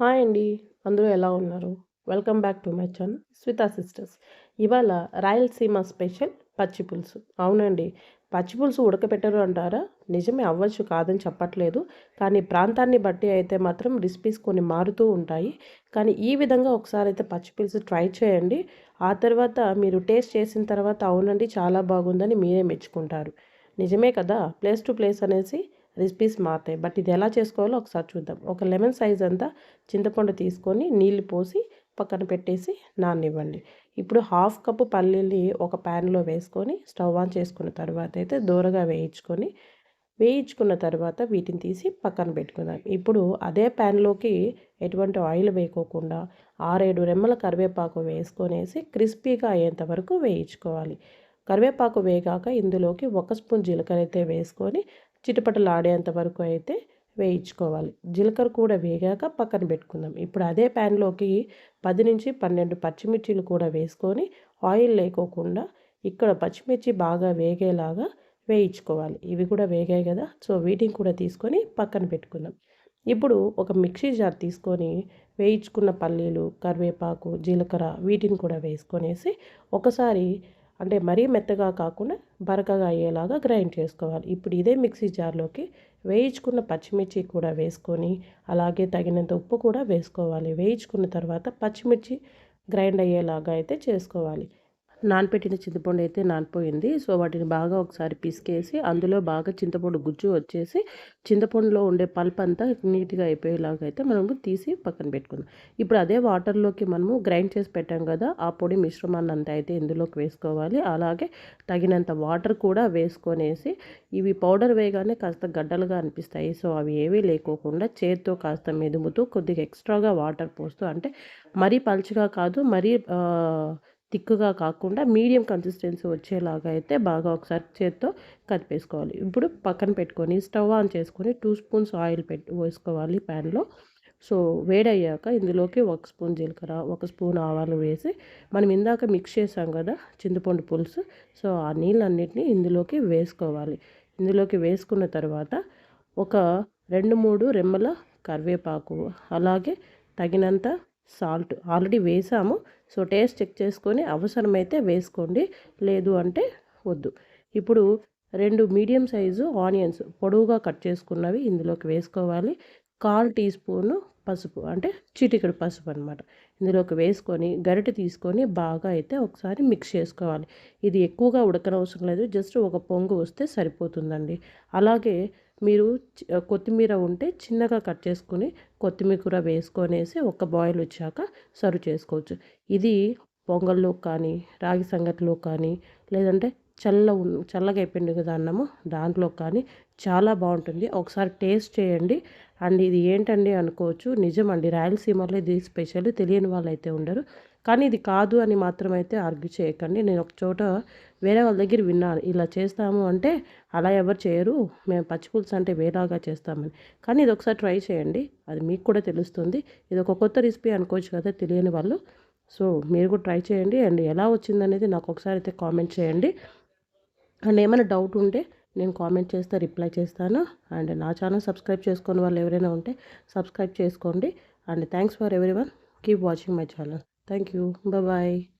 Hi అండి. అందరూ ఎలా ఉన్నారు? Welcome back to my channel Svita sisters. ఇవాళ రాయలసీమ స్పెషల్ పచ్చి పులుసు. అవునండి. పచ్చి పులుసు ఉడకపెట్టరు అంటారా? నిజమే అవ్వచ్చు కాదని చెప్పట్లేదు. కానీ ప్రాంతాన్ని బట్టి అయితే మాత్రం రెసిపీస్ కొన్ని మారుతూ ఉంటాయి. కానీ ఈ విధంగా ఒకసారి అయితే పచ్చి పులుసు ట్రై చేయండి. ఆ తర్వాత మీరు టేస్ట్ చేసిన తర్వాత అవునండి చాలా బాగుందని మీరే మెచ్చుకుంటారు. నిజమే కదా? ప్లేస్ టు ప్లేస్ అనేసి రెసిపీస్ మారుతాయి. బట్ ఇది ఎలా చేసుకోవాలో ఒకసారి చూద్దాం. ఒక లెమన్ సైజ్ అంతా చింతపండు తీసుకొని నీళ్ళు పోసి పక్కన పెట్టేసి నాననివ్వండి. ఇప్పుడు హాఫ్ కప్పు పల్లీలు ఒక ప్యాన్లో వేసుకొని స్టవ్ ఆన్ చేసుకున్న తర్వాత అయితే దూరగా వేయించుకొని వేయించుకున్న తర్వాత వీటిని తీసి పక్కన పెట్టుకుందాం. ఇప్పుడు అదే ప్యాన్లోకి ఎటువంటి ఆయిల్ వేయకోకుండా ఆరేడు రెమ్మల కరివేపాకు వేసుకొనేసి క్రిస్పీగా అయ్యేంత వరకు వేయించుకోవాలి. కరివేపాకు వేగాక ఇందులోకి ఒక స్పూన్ జీలకర్ర అయితే వేసుకొని చిటపటలు ఆడేంత వరకు అయితే వేయించుకోవాలి. జీలకర్ర కూడా వేగాక పక్కన పెట్టుకుందాం. ఇప్పుడు అదే ప్యాన్లోకి పది నుంచి పన్నెండు పచ్చిమిర్చిలు కూడా వేసుకొని ఆయిల్ లేకోకుండా ఇక్కడ పచ్చిమిర్చి బాగా వేగేలాగా వేయించుకోవాలి. ఇవి కూడా వేగాయి కదా సో వీటిని కూడా తీసుకొని పక్కన పెట్టుకుందాం. ఇప్పుడు ఒక మిక్సీ జార్ తీసుకొని వేయించుకున్న పల్లీలు కరివేపాకు జీలకర్ర వీటిని కూడా వేసుకొనేసి ఒకసారి అంటే మరీ మెత్తగా కాకుండా బరకగా అయ్యేలాగా గ్రైండ్ చేసుకోవాలి. ఇప్పుడు ఇదే మిక్సీ జార్లోకి వేయించుకున్న పచ్చిమిర్చి కూడా వేసుకొని అలాగే తగినంత ఉప్పు కూడా వేసుకోవాలి. వేయించుకున్న తర్వాత పచ్చిమిర్చి గ్రైండ్ అయ్యేలాగా అయితే చేసుకోవాలి. నానపెట్టిన చింతపండు అయితే నానిపోయింది. సో వాటిని బాగా ఒకసారి పిసికేసి అందులో బాగా చింతపండు గుజ్జు వచ్చేసి చింతపండులో ఉండే పల్ప్ అంతా నీట్గా అయిపోయేలాగా అయితే మనము తీసి పక్కన పెట్టుకుందాం. ఇప్పుడు అదే వాటర్లోకి మనము గ్రైండ్ చేసి పెట్టాం కదా ఆ పొడి మిశ్రమాన్ని అంతా అయితే ఇందులోకి వేసుకోవాలి. అలాగే తగినంత వాటర్ కూడా వేసుకొనేసి ఇవి పౌడర్ వేయగానే కాస్త గడ్డలుగా అనిపిస్తాయి. సో అవి ఏవీ లేకోకుండా చేతితో కాస్త మెదుముతూ కొద్దిగా ఎక్స్ట్రాగా వాటర్ పోస్తూ అంటే మరీ పలుచగా కాదు మరీ థిక్గా కాకుండా మీడియం కన్సిస్టెన్సీ వచ్చేలాగా అయితే బాగా ఒకసారి చేత్తో కలిపేసుకోవాలి. ఇప్పుడు పక్కన పెట్టుకొని స్టవ్ ఆన్ చేసుకొని టూ స్పూన్స్ ఆయిల్ పెట్టి వేసుకోవాలి ప్యాన్లో. సో వేడయ్యాక ఇందులోకి ఒక స్పూన్ జీలకర్ర ఒక స్పూన్ ఆవాలు వేసి మనం ఇందాక మిక్స్ చేసాం కదా చింతపండు పులుసు. సో ఆ నీళ్ళన్నిటిని ఇందులోకి వేసుకోవాలి. ఇందులోకి వేసుకున్న తర్వాత ఒక రెండు మూడు రెమ్మల కరివేపాకు అలాగే తగినంత సాల్ట్ ఆల్రెడీ వేసాము. సో టేస్ట్ చెక్ చేసుకొని అవసరమైతే వేసుకోండి. లేదు అంటే వద్దు. ఇప్పుడు రెండు మీడియం సైజు ఆనియన్స్ పొడవుగా కట్ చేసుకున్నవి ఇందులోకి వేసుకోవాలి. కాల్ టీ స్పూను పసుపు అంటే చిటికెడు పసుపు అనమాట ఇందులోకి వేసుకొని గరిటె తీసుకొని బాగా అయితే ఒకసారి మిక్స్ చేసుకోవాలి. ఇది ఎక్కువగా ఉడకనవసరం లేదు జస్ట్ ఒక పొంగు వస్తే సరిపోతుందండి. అలాగే మీరు కొత్తిమీర ఉంటే చిన్నగా కట్ చేసుకుని కొత్తిమీర కూర వేసుకొనేసి ఒక బాయిల్ వచ్చాక సర్వ్ చేసుకోవచ్చు. ఇది పొంగల్లో కానీ రాగి సంగటిలో కానీ లేదంటే చల్ల చల్లగా అయిపోయింది కదా అన్నము. దాంట్లో కానీ చాలా బాగుంటుంది. ఒకసారి టేస్ట్ చేయండి. అండ్ ఇది ఏంటండి అనుకోవచ్చు. నిజమండి రాయలసీమలో ఇది స్పెషల్ తెలియని వాళ్ళు అయితే ఉండరు. కానీ ఇది కాదు అని మాత్రం అయితే ఆర్గ్యూ చేయకండి. నేను ఒక చోట వేరే వాళ్ళ దగ్గర విన్నాను. ఇలా చేస్తాము అంటే అలా ఎవరు చేయరు. మేము పచ్చిపులుసు అంటే వేరేగా చేస్తామని. కానీ ఇది ఒకసారి ట్రై చేయండి. అది మీకు కూడా తెలుస్తుంది. ఇది ఒక కొత్త రెసిపీ అనుకోవచ్చు కదా తెలియని వాళ్ళు. సో మీరు కూడా ట్రై చేయండి. అండ్ ఎలా వచ్చిందనేది నాకు ఒకసారి అయితే కామెంట్ చేయండి. అండ్ ఏమైనా డౌట్ ఉంటే నేను కామెంట్ చేస్తే రిప్లై చేస్తాను. అండ్ నా ఛానల్ సబ్స్క్రైబ్ చేసుకుని వాళ్ళు ఎవరైనా ఉంటే సబ్స్క్రైబ్ చేసుకోండి. And thanks for every one keep watching my channel. Thank you. Bye.